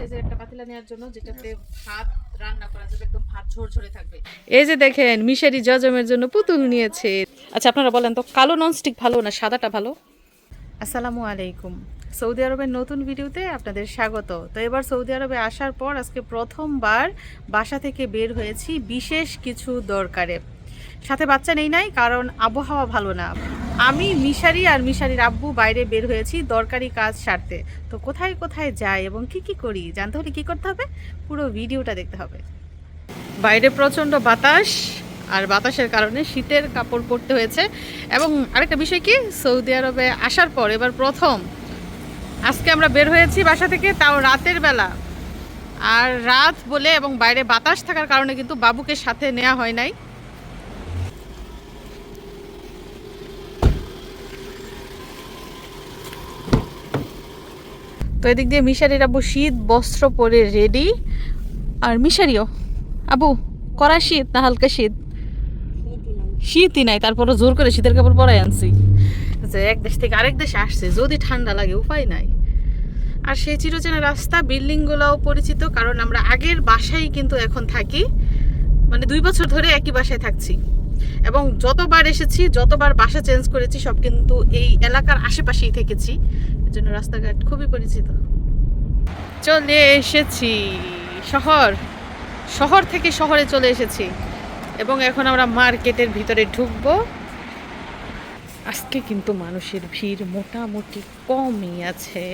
সাইজের একটা পাতিলা নেওয়ার জন্য যেটাতে ভাত রান্না করা যাবে একদম ভাত ঝরঝরে থাকবে। এই যে দেখেন মিশারি জজমের জন্য পুতুল নিয়েছে। আচ্ছা আপনারা বলেন তো কালো ননস্টিক ভালো না সাদাটা ভালো? আসসালামু আলাইকুম। সৌদি আরবের নতুন ভিডিওতে আপনাদের স্বাগত। তো এবার সৌদি আরবে আসার পর আজকে প্রথমবার বাসা থেকে বের হয়েছি বিশেষ কিছু দরকারে। সাথে বাচ্চা নেই নাই, কারণ আবহাওয়া ভালো না। আমি মিশারি আর মিশারির আব্বু বাইরে বের হয়েছি দরকারি কাজ সারতে। তো কোথায় কোথায় যাই এবং কি কি করি, জানতে হলে কি করতে হবে? পুরো ভিডিওটা দেখতে হবে। বাইরে প্রচণ্ড বাতাস, আর বাতাসের কারণে শীতের কাপড় পরতে হয়েছে। এবং আরেকটা বিষয় কি, সৌদি আরবে আসার পর এবার প্রথম। আজকে আমরা বের হয়েছি বাসা থেকে, তাও রাতের বেলা। আর রাত বলে এবং বাইরে বাতাস থাকার কারণে কিন্তু বাবুকে সাথে নেওয়া হয় নাই। তো এদিক দিয়ে মিশারির আব্বু শীত, বস্ত্র পরে রেডি আর মিশারিও, আবু করা শীত না হালকা শীত? শীতই নাই তারপরে জোর করে শীতের কাপড় পরাই আনছি। যে এক দেশ থেকে আরেক দেশে আসছে, যদি ঠান্ডা লাগে উপায় নাই। আর সেই চিরচেনা রাস্তা, বিল্ডিংগুলোও পরিচিত, কারণ আমরা আগের বাসায় কিন্তু এখন থাকি। মানে দুই বছর ধরে একই বাসায় থাকছি। এবং যতবার এসেছি, যতবার বাসা চেঞ্জ করেছি, সব কিন্তু এই এলাকার আশেপাশেই থেকেছি। জন্য রাস্তাঘাট খুবই পরিচিত। চলে এসেছি। শহর। শহর থেকে শহরে চলে এসেছি। এবং এখন আমরা মার্কেটের ভিতরে ঢুকবো। আজকে কিন্তু মানুষের ভিড় মোটামুটি কমই আছে।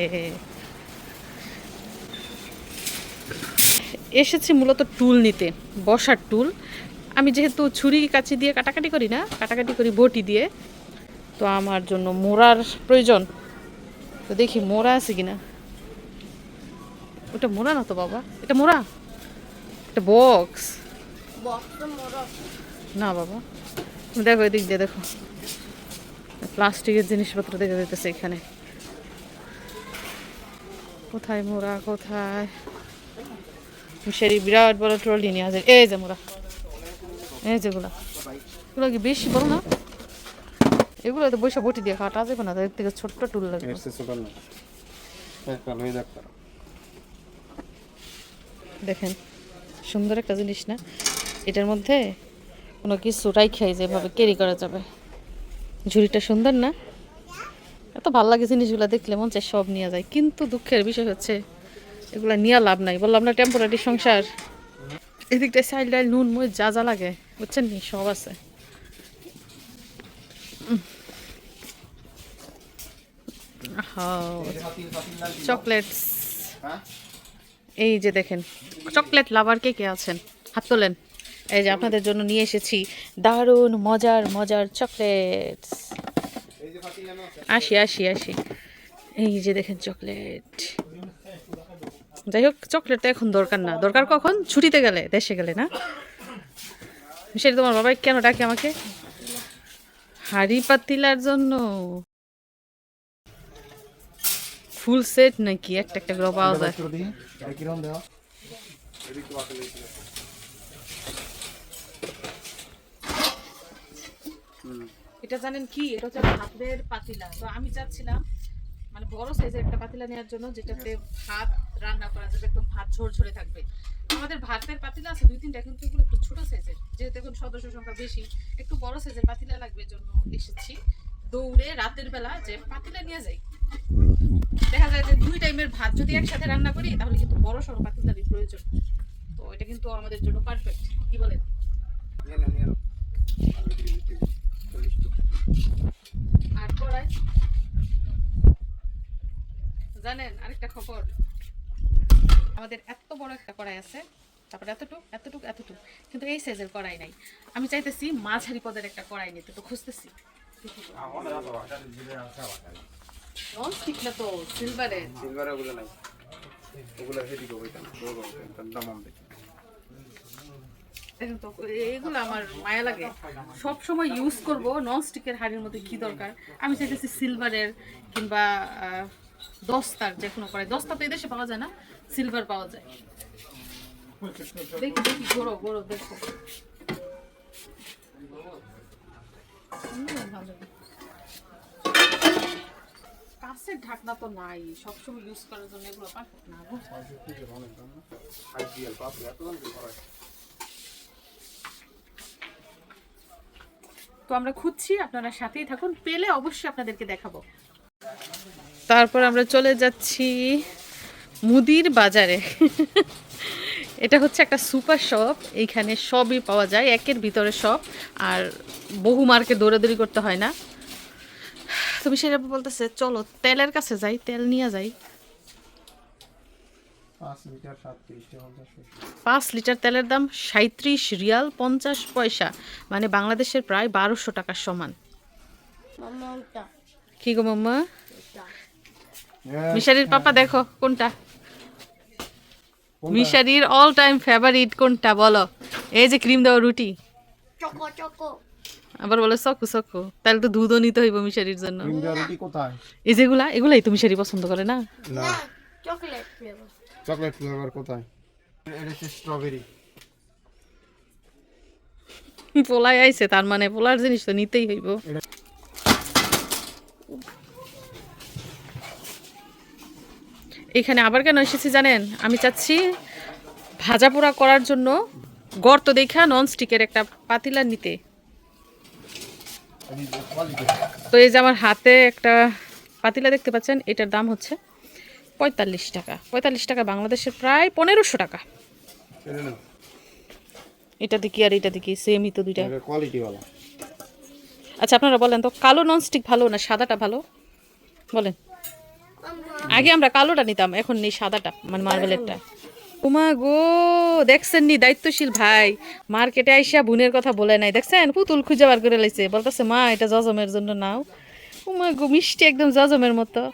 এসেছি মূলত টুল নিতে, বসার টুল। আমি যেহেতু ছুরি, কাচি দিয়ে কাটাকাটি করি না, কাটাকাটি করি বটি দিয়ে। তো আমার জন্য মোড়ার প্রয়োজন। তো দেখি মোড়া আছে কিনা। ওটা মোড়া না তো বাবা? এটা মোড়া এটা বক্স। না বাবা। দেখো এদিক দিয়ে দেখো। প্লাস্টিকের জিনিসপত্র দেখা যেতেছে এখানে। কোথায় মোড়া কোথায়? সেই বিরাট বড় ট্রলি নিয়ে আছে এই যে মোড়া এই যেগুলা এগুলো কি বেশি বড় না? এগুলো তো বৈশা বটি দিয়ে কাটা যাবে না তাদের থেকে ছোট্ট টুল লাগবে। দেখেন সুন্দর একটা জিনিস না? এটার মধ্যে কোনো কিছু রাইখাই যেভাবে ক্যারি করা যাবে। ঝুড়িটা সুন্দর না? এত ভালো লাগে জিনিসগুলো দেখলে মন চায় সব নিয়ে যায় কিন্তু দুঃখের বিষয় হচ্ছে এগুলো নিয়ে লাভ নাই। বললাম না টেম্পোরারি সংসার? এদিকটা সাইড ডাইল নুন মুই যা যা লাগে বুঝছেন নি? সব আছে। চকলেটস এই যে দেখেন চকলেট লাভার কে কে আছেন? হাত তোলেন। এই যে আপনাদের জন্য নিয়ে এসেছি দারুণ মজার মজার চকলেট আসি আসি আসি। এই যে দেখেন চকলেট যাই হোক চকলেট তো এখন দরকার না। দরকার কখন? ছুটিতে গেলে দেশে গেলে না? সেটা তোমার বাবাই কেন ডাকে আমাকে? হাড়ি পাতিলার জন্য। ফুল সেট নাকি? একটা একটা করে পাওয়া যায়। এটা জানেন কি? এটা হচ্ছে ভাতের পাতিলা। তো আমি চাচ্ছিলাম মানে বড় সাইজের একটা পাতিলা নেওয়ার জন্য যেটাতে ভাত রান্না করা যাবে একদম ভাত ঝরঝরে থাকবে। আমাদের ভাতের পাতিলা আছে দুই তিনটা কিন্তু এগুলো একটু ছোট সাইজের। যেহেতু এখন সদস্য সংখ্যা বেশি একটু বড় সাইজের পাতিলা লাগবে জন্য এসেছি। দৌড়ে রাতের বেলা যে পাতিলা নিয়ে যাই। দেখা যায় যে দুই টাইমের ভাত যদি একসাথে রান্না করি, তাহলে কিন্তু বড় সড়ো পাতিলারই প্রয়োজন। তো এটা কিন্তু আমাদের জন্য পারফেক্ট কি বলেন? আর কড়াই? জানেন, আরেকটা খবর। আমাদের এত বড় একটা কড়াই আছে, তারপরে এতটুক এতটুক এতটুক। কিন্তু এই সাইজের কড়াই নাই। আমি চাইতেছি মাঝারি পদের একটা কড়াই নিতে, তো খুঁজতেছি। নন স্টিক না তো সিলভারের সিলভার ওগুলো নাই। ওগুলো হেডি গো হইতাম বড় দাম দেখি দেখেন তো এগুলো আমার মায়া লাগে। সব সময় ইউজ করব নন স্টিকের হাড়ির মধ্যে কি দরকার? আমি চাইতেছি সিলভারের কিংবা দস্তার যে কোনো কড়াই দস্তা তো এদেশে পাওয়া যায় না সিলভার পাওয়া যায়। দেখি দেখি দেখো। ভালো। ঢাকনা তো নাই, সবসময় ইউজ করার জন্য এগুলো তো আমরা খুঁজছি, আপনারা সাথেই থাকুন, পেলে অবশ্যই আপনাদেরকে দেখাবো। তারপর আমরা চলে যাচ্ছি মুদির বাজারে। এটা হচ্ছে একটা সুপার শপ, এইখানে সবই পাওয়া যায়, একের ভিতরে সব, আর বহু মার্কে দৌড়াদৌড়ি করতে হয় না। তুমি সেটা বলতেছে চলো তেলের কাছে যাই তেল নিয়ে যাই। পাঁচ লিটার পাঁচ তেলের দাম সাঁত্রিশ রিয়াল পঞ্চাশ পয়সা মানে বাংলাদেশের প্রায় বারোশো টাকার সমান। কি গো মাম্মা? মিশারির পাপা দেখো কোনটা? মিশারির অল টাইম ফেভারিট কোনটা বলো? এই যে ক্রিম দেওয়া রুটি। Choco choco. আবার বলে সকু সকু তাহলে তো দুধও নিতে হইব মিশারির জন্য। কোথায়? এই যেগুলা এগুলাই তো মিশারি পছন্দ করে না? না। না চকলেট ফ্লেভার চকলেট ফ্লেভার কোথায়? এটা হচ্ছে স্ট্রবেরি পোলাই আইছে তার মানে পোলার জিনিস তো নিতেই হইব। এখানে আবার কেন এসেছি জানেন? আমি চাচ্ছি ভাজা পোড়া করার জন্য গর্ত দেখা নন স্টিকের একটা পাতিলা নিতে। তো এই যে আমার হাতে একটা পাতিলা দেখতে পাচ্ছেন এটার দাম হচ্ছে পঁয়তাল্লিশ টাকা। পঁয়তাল্লিশ টাকা বাংলাদেশের প্রায় পনেরোশো টাকা। এটা দেখি আর এটা দেখি সেমই তো দুইটা। আচ্ছা আপনারা বলেন তো কালো ননস্টিক ভালো না সাদাটা ভালো? বলেন। আগে আমরা কালোটা নিতাম এখন নেই সাদাটা মানে মার্বেলেরটা উমা গো, দেখছেন নি দায়িত্বশীল ভাই? মার্কেটে আইসা বোনের কথা বলে নাই, দেখছেন? পুতুল খুঁজে বার করে লাইছে। বলতেছে, মা, এটা জজমের জন্য নাও। উমা গো, মিষ্টি একদম জজমের মতো।